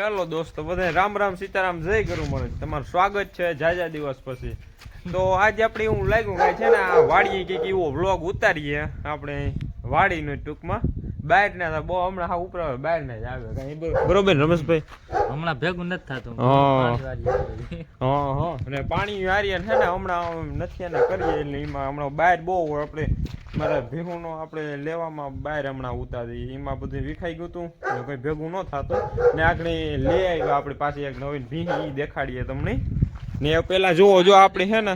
Hello દોસ્તો બધા રામ રામ સીતારામ, જય ગુરુ મહારાજ. તમારું સ્વાગત છે જાજા દિવસ પછી. તો આજે આપણે એવું લાગ્યું કે છે ને આ વાડીએ કંઈક એવો વ્લોગ ઉતારીએ આપણે વાડીનો ટૂંકમાં. બહાર ના બહુ હમણાં હા ઉપર બહાર ના જ આવે. બરોબર. ને રમેશભાઈ? હમણાં ભેગું નથી થતું. હા. હા હા. અને પાણી વારીએ છે ને હમણાં નથી એને કરીએ એટલે એમાં હમણાં બહાર બહુ આપણે મારા ભેહુંનો આપણે લેવામાં બહાર હમણાં ઉતારી એમાં બધું વિખાઈ ગયું હતું કંઈ ભેગું ન થતું. ને આગળ લઈ આવ્યા આપણે પાછી એક નવીન ભીહ ઈ દેખાડીએ તમને. ને પેલા જુઓ જો આપણે છે ને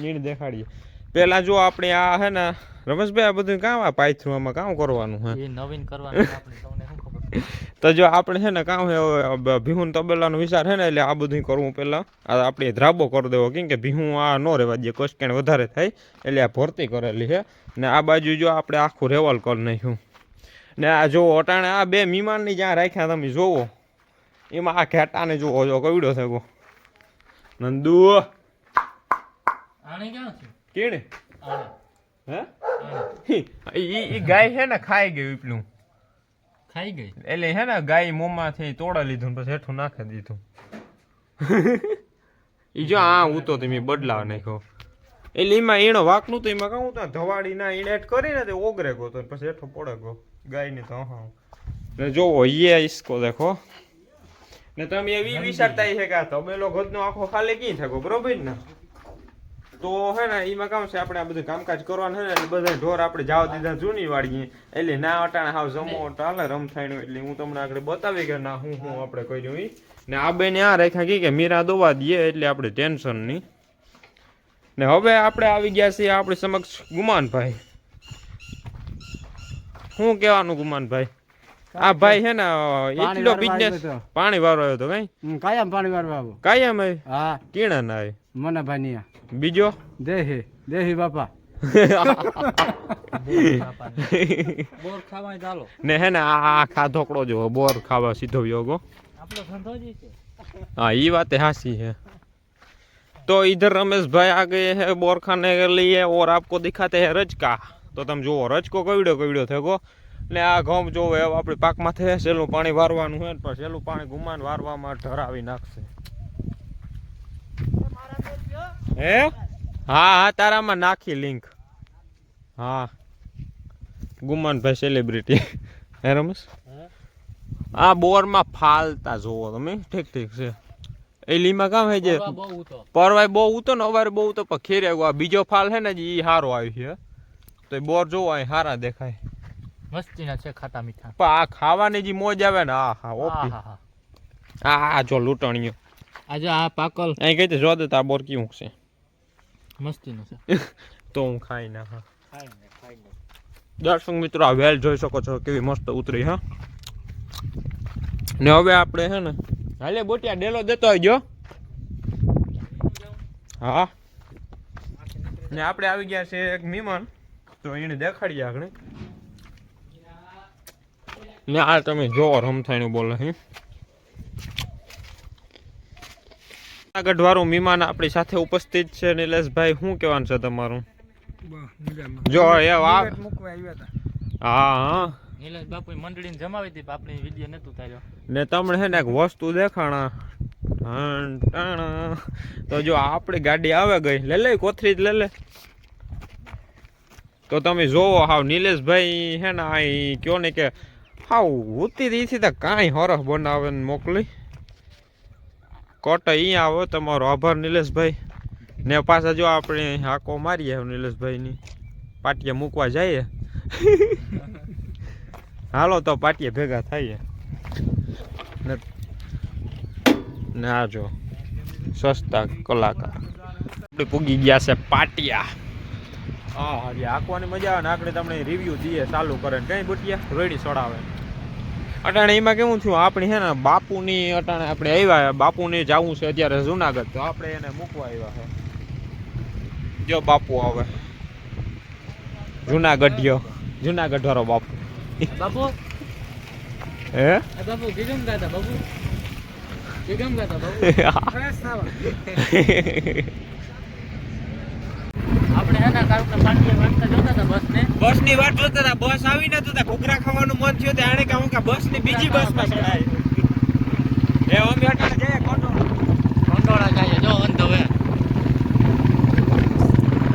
ઈણ દેખાડીએ. પેલા જો આપણે આ હે ને રમેશભાઈ આ બધું કામ આ પાયથરું આમાં કામ કરવાનું હે? નવીન કરવાનું આપણે તમને શું ખબર તો જો આપણે છે ને કામ છે ભીહું તબેલાનો વિચાર છે ને એટલે આ બધું કરવું પહેલાં આ આપણે ધ્રાબો કરી દેવો કેમ કે ભીહું આ ન રહેવા દે કસકેણ વધારે થાય એટલે આ ભરતી કરેલી છે ને આ બાજુ જો આપણે આખું રેવલ કરી નાખ્યું. ને આ જો અટાણે આ બે મીમાનની જ્યાં રાખ્યા તમે જોવો. એમાં આ ઘેટાને જોવો જો કવિડો થયો. નંદુ! આણે ક્યાં છે કેણે? હે. ઈ ઈ ગાય છે ને ખાઈ ગયું એટલું ખાઈ ગઈ? એટલે હે ને ગાય મોંમાંથી તોડા લીધું પછી હેઠું નાખી દીધું. ઈ જો આ હું તો તમે બદલાવ નાખ્યો. એટલે એમાં એનો વાકનું તો એમાં કહું તો ધવાડી ના એને એડ કરીને તે ઓગરે ગયો તો પછી હેઠો પડે ગયો. ગાય ને તો હા. ને જોવો યે ઇસકો દેખો. ને તમે એવી વિચારતા છે કે આ તબેલો ઘરનો આખો ખાલી કી થયો બરોબર ને? તો હે ને એમાં કામ છે આપણે આ બધું કામકાજ કરવાનું છે ને એટલે બધા ઢોર આપણે જાવ દીધા જૂની વાળીએ એટલે ના અટાણે હાવ જમો ચાલે રમથાણું એટલે હું તમને આગળ બતાવી કે ના હું હું આપણે કર્યું એ ને આ બેને આ રેખા કી કે મીરા દોવા દઈએ એટલે આપણે ટેન્શન નહીં. ને હવે આપણે આવી ગયા છીએ આપણી સમક્ષ ગુમાનભાઈ. શું કહેવાનું ગુમાનભાઈ? આ ભાઈ છે ને એટલો બિઝનેસ પાણી વાળો આવ્યો તો કઈ? કાયમ પાણી વાળો આવો. કાયમ હા. કીણા ના મને ભાઈ બીજો દેહી દેહી બાપા બોર ખાવા ચાલો ને હે ને આ આ ખાધોકડો જો બોર ખાવા સીધો યોગો આપણો ધંધો જ ઈ છે हाँ ये बात हासी है तो इधर रमेश भाई आ गए हैं बोर खाने के लिए और आपको दिखाते हैं रजका તો તમે જુઓ રજકો કવડ્યો કવડ્યો થયો ને આ ઘઉં જો હવે આપણે પાકમાં થાય સેલું પાણી વારવાનું હોય ને પણ સેલું પાણી ગુમાન વારવામાં ઢરાવી નાખશે હે હા હા તારામાં નાખી લિંક હા. ગુમાનભાઈ સેલિબ્રિટી હે રમેશ? આ બોરમાં ફાલતા જોવો તમે. ઠીક ઠીક છે. એ લીમાં કામ હે જે બહુ પરવાય બહુ ઉતો ને અવારે બહુ ઉતો પણ ખેરે આ બીજો ફાલ હે ને એ હારો આવ્યો છે તો એ બોર જોવો અહીં હારા દેખાય. મસ્તીના છે ખાટા મીઠા. પણ આ ખાવાની જે મોજ આવે ને આ હા ઓપી. આ જો લૂંટણીઓ. આજે આ પાકલ. અહીં કઈ જો દે આ બોર કેવું છે? મસ્તીનું છે. તો હું ખાઈ ના હા. દર્શક મિત્રો આ વેલ જોઈ શકો છો કેવી મસ્ત ઉતરી હા. ને હવે આપણે હે ને હાલે બોટિયા ડેલો દેતો આવજો. હા. ને આપણે આવી ગયા છે એક મહેમાન તો એને દેખાડીએ આગળ. ને આ તમે જોવો રમથાણું બોલે હે. આગળ વાળું મીમાન આપણી સાથે ઉપસ્થિત છે. નિલેશભાઈ શું કહેવાનું છે તમારું? જો એ વાત હા હા. નિલેશ બાપુ મંડળીને જમાવી હતી પણ આપણી વીડિયો નતું તાર્યો ને તમને હે ને એક વસ્તુ દેખાણા. તો જો આપણી ગાડી આવે ગઈ. લે લે કોથરી જ લે લે. તો તમે જોવો હાવ નિલેશભાઈ હે ને આ ઈ કયો ને કે હાવ ઉતી રીથી તો કાંઈ હરખ બનાવે ને મોકલી. કોટ અહીંયા આવો તમારો આભાર નિલેશભાઈ. ને પાછા જો આપણે હાકો મારીએ નિલેશભાઈની. પાટિયા મૂકવા જઈએ. હાલો તો પાટિયા ભેગા થઈએ. ને આ જો સસ્તા કલાકાર. આપણે પૂગી ગયા છે પાટિયા. હા હારી આંકવાની મજા આવે ને આપણે તમને રિવ્યુ દઈએ ચાલુ કરે ને કઈ બુટિયા? રોડી ચડાવે અટાણે એમાં કેવું થયું? આપણે હે ને બાપુની અટાણે આપણે આવ્યા બાપુને જવું છે અત્યારે જુનાગઢ. તો આપણે એને મૂકવા આવ્યા છે. જો બાપુ આવે. જુનાગઢિયો. જુનાગઢ વાળો બાપુ. બાપુ? હે? બાપુ ગીગમ ગાતા બાપુ? ગીગમ ગાતા બાપુ? બસની વાત જોતા હતા બસ આવી નતું. તા ઘૂઘરા ખાવાનું મન થયું. ત્યારે કહું કે બસની બીજી બસમાં ચડાય પટોળા જાય જો અંધ હવે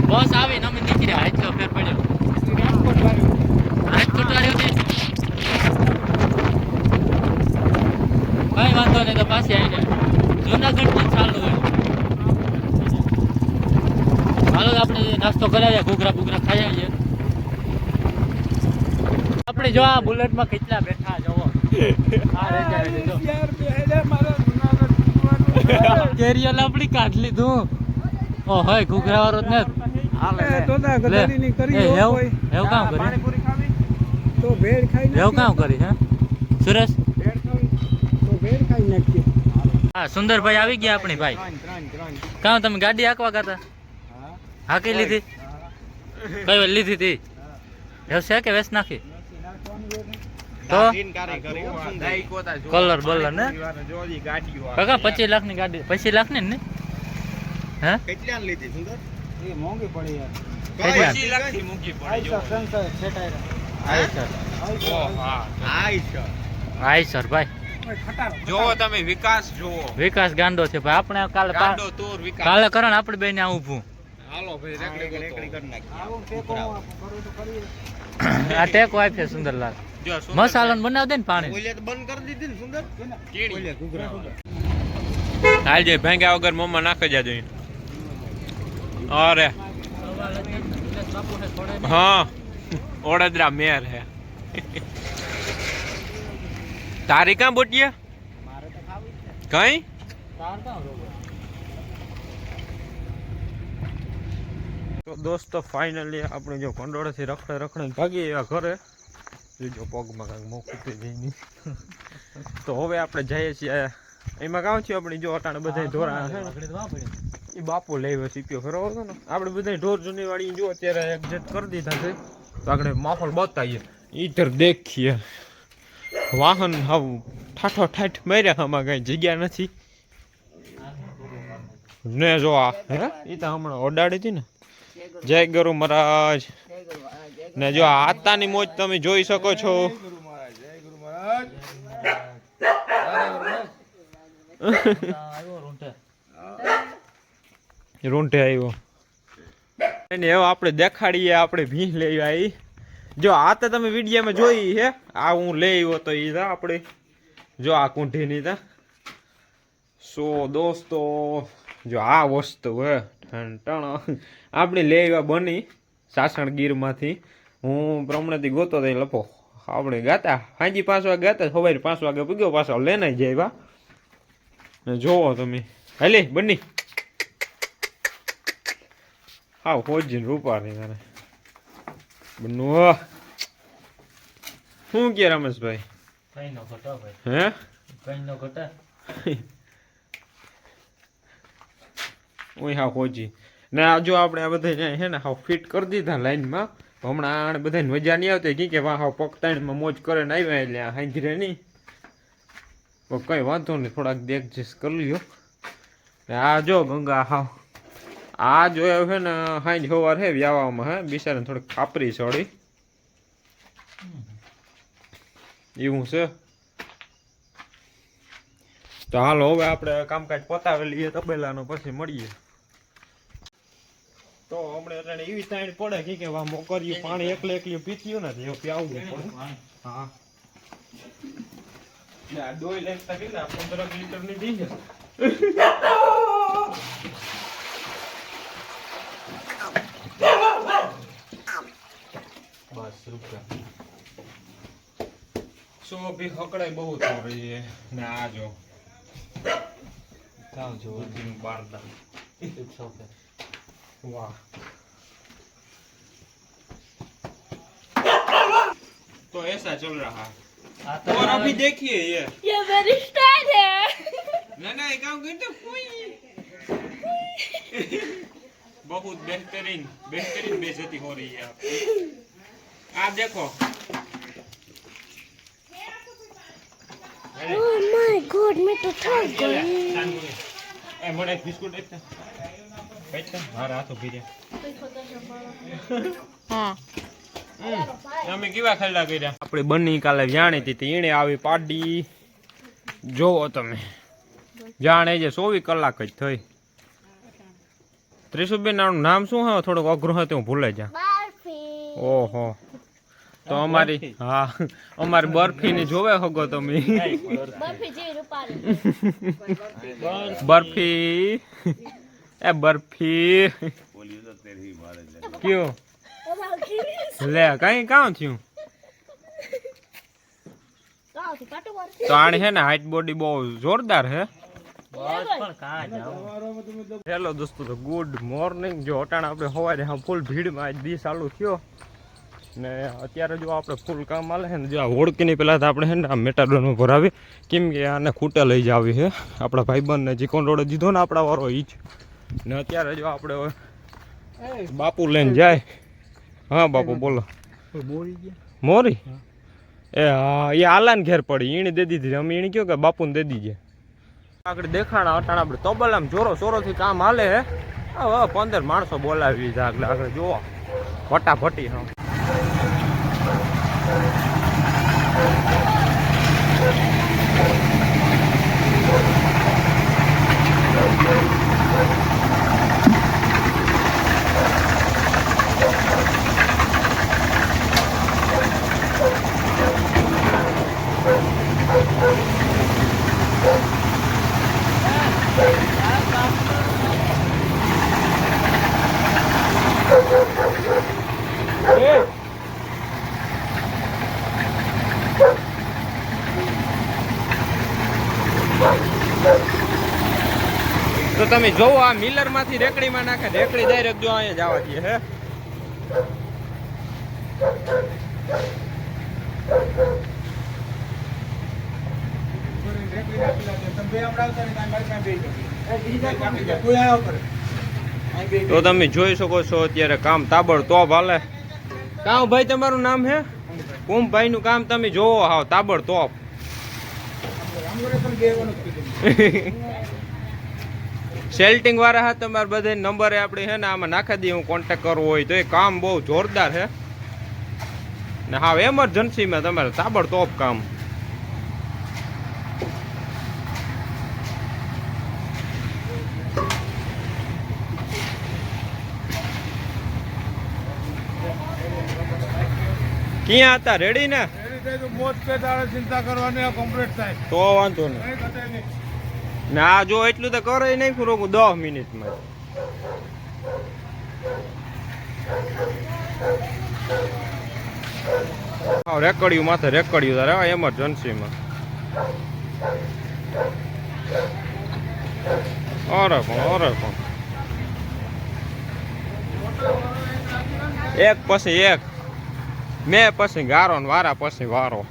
બસ આવીને અમે નીકળ્યા હાથો ફેર પડ્યો હાથ તૂટવાડ્યો ને કઈ વાંધો નહીં તો પાછી આવી જાય જુનાગઢ પણ ચાલુ હોય હાલો તો આપણે નાસ્તો કરાવીએ ઘૂઘરા બુઘરા ખાઈ આવીએ આપણે જો આ બુલેટમાં કેટલા બેઠા જવો કેરિયલ લાપડી કાઢ લીધું. ઓ હોય ઘૂઘરા વાળો જ ને. લે. એ હેવ હેવ કામ કરી? હેવ કામ કરી હે? સુરેશ? સુંદરભાઈ આવી ગયા આપણી ભાઈ. કામ તમે ગાડી હાંકવા ગાતા હાંકી લીધી? કઈ લીધી હતી એવું છે કે વેસ નાખી? તો? કલર બલર ને? કાકા પચીસ લાખની ગાડી. પચીસ લાખની ને? હે? એ મોંઘી પડી યાર કેટલા આઈસર સંસર છેટાયરા આઈસર આઈસર આઈસર ભાઈ. જોવો તમે વિકાસ જોવો. વિકાસ ગાંડો છે ભાઈ. આપણે કાલે કાલે કરણ આપણે બેને આ ઊભું હાલો ભાઈ રેકડી ટેકો કરું તો કરીએ. આ ટેકો આપે સુંદરલાલ મસાલો બનાવ દે ને પાણી. હાલ જે ભાંગ્યા વગર મોમાં નાખી જાજો અરે. હા. ઓડદરા મેર હે. તારી કાં બોટિયા? કઈ તો ખાવું જ છે કઈ તો દોસ્તો ફાઇનલી આપણે જો કંડોળેથી રખડે રખડે ભાગી એવા ઘરે. જો પગમાં કાંઈક મોકું થઈ નહીં તો હવે આપણે જઈએ છીએ. એમાં કામ છે આપણે જો અટાણે બધા ધોરા છે એ બાપુ લઈ સીપ્યો ખરો હતો ને? આપણે બધા ઢોર જૂની વાળી જો અત્યારે એક્ઝેક્ટ કરી દીધા છે. તો આપણે માહોલ બતાવીએ. ઈધર દેખીએ. વાહન હાવ ઠાઠો ઠાઠ માર્યા આમાં કઈ જગ્યા નથી. ને જો આ હે? એ તો હમણાં ઓડાડી હતી ને. જય ગુરુ મહારાજ. ને જો આ આતાની મોજ તમે જોઈ શકો છો. રૂંઢે આવ્યો. એને હવે આપણે દેખાડીએ આપણે ભીંસ લઈ આવી. જો આ તો તમે વિડીયામાં જોઈ હે આ હું લઈ આવ્યો તો એ આપણે. જો આ કુંઠીની તા સો દોસ્તો જો આ વસ્તુ હે ટણ આપણે લે આવ્યા બની સાસણગીરમાંથી હું પ્રમણેથી ગોતો થઈ લપો આપણે ગાતા હાજી પાંચ વાગે ગાતા સવારે પાંચ વાગે પૂગ્યો પાછો લઈને જાય ને જોવો તમે. હાલે બની. હા રૂપા રૂપાની તારે. બનુ શું કે રમેશભાઈ? કઈ નો ઘટા ભાઈ. હે? કઈ નો ઘટા. ઓય હા, હોજી. ને આ જો આપણે આ બધા હે ને હાવ ફિટ કરી દીધા લાઈનમાં, હમણાં આને બધાને મજા નહીં આવતી કી કે વાહ, હાવ પગતાણીમાં મોજ કરે ને આવ્યા એટલે હાંજરે નહીં. તો કંઈ વાંધો નહીં, થોડાક દેખજેસ કરી લ્યો. ને આ જો ગંગા, હાવ. આ જોયો છે ને હાંજ સવાર હે વ્યાવામાં, હે, બિચારાને થોડીક કાપરી ચડી એવું છે. તો હાલો, હવે આપણે કામકાજ પતાવી લઈએ તબેલાનો, પછી મળીએ. તો હમણાં એટલે એવી તાણ પડે કે કે વા મોકર્યું પાણી એકલે એકલી પીત્યું ને એવું પીવું પડે. હા. ને ડોઈ લેતા લીટરની દી છે બસ રૂપિયા. સો ભી હકડાય બહુ થોડી છે ને આ જો. જો. બુદ્ધિનું બારદાન. વાહ तो ऐसा चल रहा और अभी देखिए ये ये बरिस्टर है ना ना गाँव गए तो कोई बहुत बेहतरीन बेहतरीन बेजती हो रही है आपकी आप देखो ओह माय गॉड मैं तो थक गई ए मोने बिस्कुट एक આપતા આપતા મારા હાથ ઊભી રહ્યા અમે કેવા ખલ્લા કર્યા? આપણે બની કાલે જાણી હતી એણે આવી પાડી. જોવો તમે. જાણે જે ચોવીસ કલાક જ થઈ. ત્રિશુબેન આનું નામ શું હોય થોડુંક અઘરું હતું હું ભૂલે જા ઓહો. તો અમારી હા. અમારી બરફીની જોવે હગો તમે. બરફી. બરફી. એ બરફી. કયો? લે, કઈ કામ થયું? તો આની છે ને હાઈટ બોડી બહુ જોરદાર પણ હેલો દોસ્તો, તો ગુડ મોર્નિંગ જો અટાણા આપણે સવારે હા ફૂલ ભીડમાં આજ દી ચાલુ થયો. ને અત્યારે જો આપણે ફૂલ કામ આલે છે ને, જો આ હોડકીની પહેલાં તો આપણે છે ને આ મેટાડોરમાં ભરાવી કેમ કે આને ખૂટે લઈ જાવી છે. આપણા ભાઈબંધને ચિકોન રોડે દીધો ને આપણા વાળો એ જ. ને અત્યારે જો આપણે બાપુ લઈને જાય. હા બાપુ બોલો. મોરી એ હા એ આલાન ઘેર પડી. એને દે દીધી અમે એને કહ્યું કે બાપુને દે દીજે આગળ દેખાણા અટાણા આપણે તબલામાં જોરો સોરોથી કામ હાલે હે. હવે પંદર માણસો બોલાવી દીધા આગળ. આગળ જોવા. ફટાફટી હા. તો તમે જોવો આ મિલરમાંથી રેકડી માં નાખે રેકડી ડાયરેક્ટ જો અહીંયા જવા દે હે? તો તમે જોઈ શકો છો અત્યારે કામ તાબડતોબ હાલે. કામ ભાઈ તમારું નામ હે? કુંભભાઈ નું કામ તમે જોવો હાવ તાબડતોબ. સેલ્ટિંગ વાળા હા તમારે બધા નંબરે આપણે છે ને આમાં નાખી દઈએ હું કોન્ટેક કરવો હોય તો એ કામ બહુ જોરદાર છે ને હા એમરજન્સીમાં તમારે તાબડતોબ કામ. ક્યાં હતા? રેડી ને? ચિંતા કરવાની કમ્પ્લીટ થાય. તો વાંધો નહીં. ના જો એટલું તો કરે નહીં પૂરું દસ મિનિટમાં. રેકડ્યું માથે રેકડ્યું તારે એમરજન્સીમાં અરે પણ અરે પણ. એક પછી એક. મેં પછી ગારો ને વારા પછી વારો.